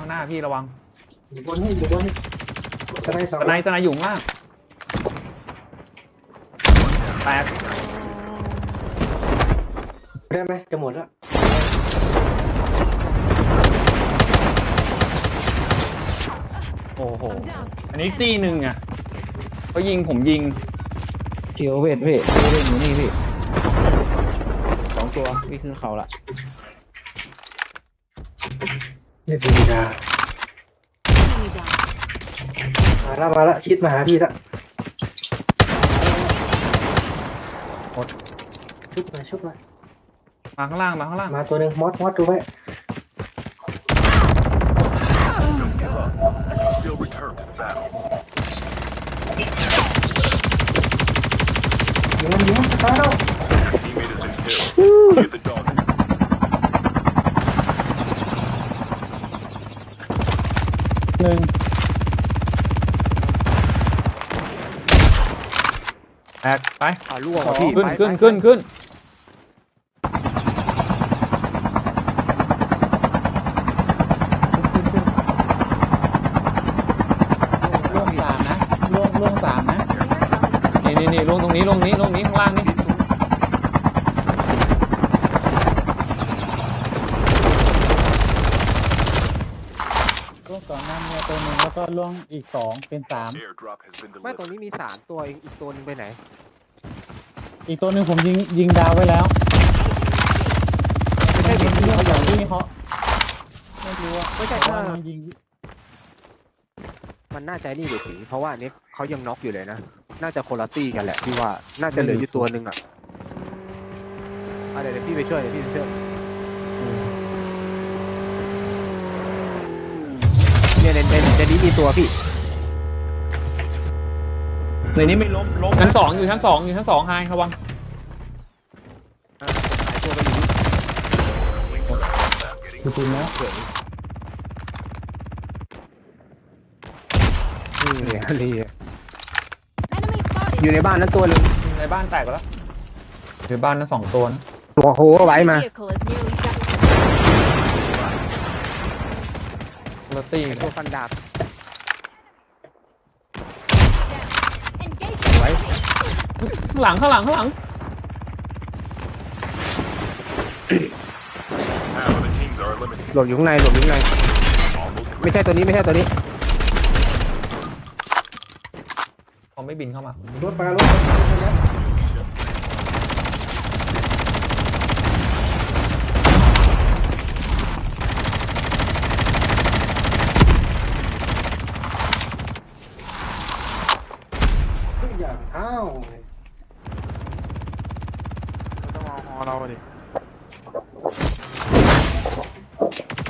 ข้างหน้าพี่ระวังอยู่บนให้อยู่บนให้สไนด์สองตะไนตะไนอยู่ข้างล่างแตกได้ไหมจะหมดแล้วโอ้โห อันนี้ตีหนึ่งอะเขายิงผมยิงเกียวเวทพี่เกียวเวทอยู่นี่พี่สองตัววิ่งขึ้นเขาละ นี่ธรรมดามาแล้วมาแล้วชิดมาหาพี่แล้วหมด ชุบมาชุบมามาข้างล่างมาข้างล่างมาตัวหนึ่งมอสมอสดูไว้ Still return to the battle. ยิงมันยิงมันตายแล้ว Teammate has been killed. Get the dog. หนึ่งแตกไปอ่าล่วงว่ะพี่ขึ้นไปขึ้นไปขึ้นขึ้นล่วงสามนะล่วงล่วงสามนะนี่นี่นี่ลงตรงนี้ลงนี้ลงนี้ข้างล่างนี่ ล่วงก่อนหน้าเมีย ตัวหนึ่งแล้วก็ล่วงอีกสองเป็นสาม Airdrop has been ไม่ตรง delivered. นี้มีสามตัวอีกอีกตัวหนึงไปไหน อีกตัวหนึ่งผมยิงยิงดาวไว้แล้วไม่ใช่ยิพี่งเขาเขาออย่าย่างงที่เขาไม่รู้ว่าไม่ใช่เพราะถ้าว่ามันยิงมันน่าจะนี่เดี๋ยวสีเพราะว่าอันนี้เขายังน็อกอยู่เลยนะ น่าจะคนละตี้กันแหละพี่ว่าน่าจะเหลืออยู่ตัวหนึ่งอะอะเดี๋ยวเดี๋ยวพี่ไปช่วยเดี๋ยวพี่ไปช่วย เนี่ยในในในนี้มีตัวพี่ ในนี้ไม่ล้มล้มชั้นสองอยู่ชั้นสองอยู่ชั้นสองไฮระวังคือปืนนะนี่เลยนี่เลยอยู่ในบ้านนั้นตัวหนึ่งในบ้านแตกไปแล้วในบ้านนั้นสองตัวนะหัวโหไว้มา Vehicle is nearly done. โรตี้ไอ้ตัวฟันดาบ Engage. ไว้ ข้างหลังข้างหลังข้างหลัง Half of the teams are eliminated. หลบอยู่ข้างในหลบอยู่ข้างใน Almost ไม่ใช่ตัวนี้ไม่ใช่ตัวนี้ เขาไม่บินเข้ามารถมารถมา อย่างอ้าวต้องเอาฮอเราดิ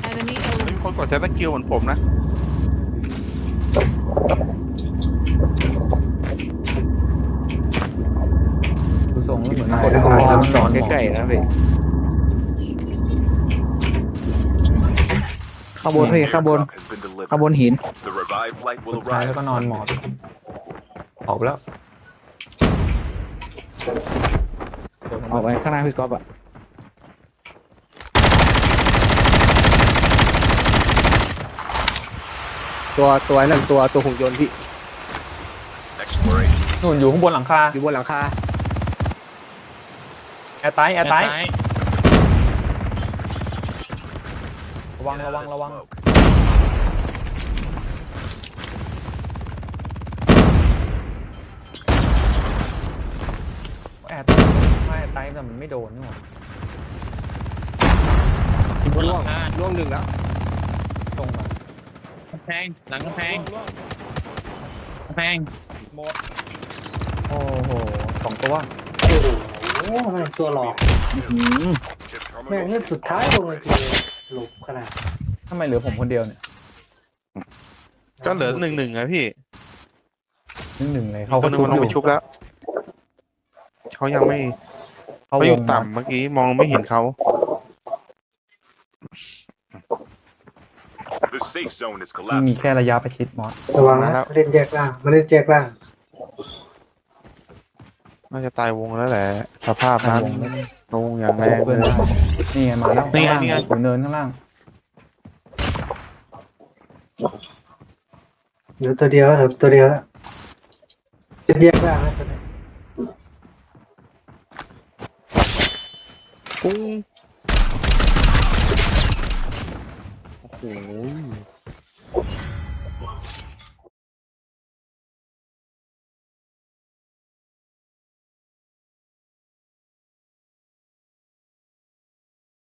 Enemy ไม่มีคนกดใช้สกิลเหมือนผมนะดูทรงแล้วเหมือนกดไทยแล้วมันนอนหมอบใกล้ๆนะพี่ข้างบนพี่ข้างบน airdrop has been delivered. ข้างบนหิน The revived flight ก will ดไทยแล้ว arrive. ก็นอนหมอบออกไปแล้วเดี๋ยวผม ออกไปข้างหน้าพี่ก๊อฟอะตัวตัวนั่นตัวตัวหุ่นยนต์พี่ Exploration. นู่นอยู่ข้างบนหลังคาอยู่บนหลังคาแอร์ไตแอร์ไตระวัง Get ระ out วั of ง the ระวัง smoke. แอร์ไตแต่มันไม่โดนนี่หว่าบนหลังคาล่วงหนึ่งแล้วตรงแบบกำแพงหลังกำแพงกำแพงโอ้โหสองตัวโอ้โหแม่งตัวหลอกอืม Chip แม่ง terminal. นี่สุดท้ายลงเลยทีเดียวหลบขนาดทำไมเหลือผมคนเดียวเนี่ยก็เหลือหนึ่งหนึ่งนะพี่หนึ่งหนึ่งเลยเขาตัก็วหนึงชุบมันอลงยู่ไปชุบแล้วเขายังไม่ เขาเขาวอยู่งต่ำเมื่อกี้มองไม่เห็นเขา The safe zone is ที่มี collapsed. แค่ระยะประชิดมอสระวังมาแล้นะว เล่นแยกล่างมาเล่นแยกล่างน่าจะตายวงแล้วแหละ สภาพทางนั้นวงไม่ได้ลงอย่างแรชุบงเพื่อนเลได้ยนี่ไงมาแล้วนี่ไงข้างล่างนี่ไงอยู่เนินข้างล่างเหลือตัวเดียวแล้วเหลือตัวเดียวแล้วจะแยกล่างนะตัวนี้ ปุ้งโอ้โห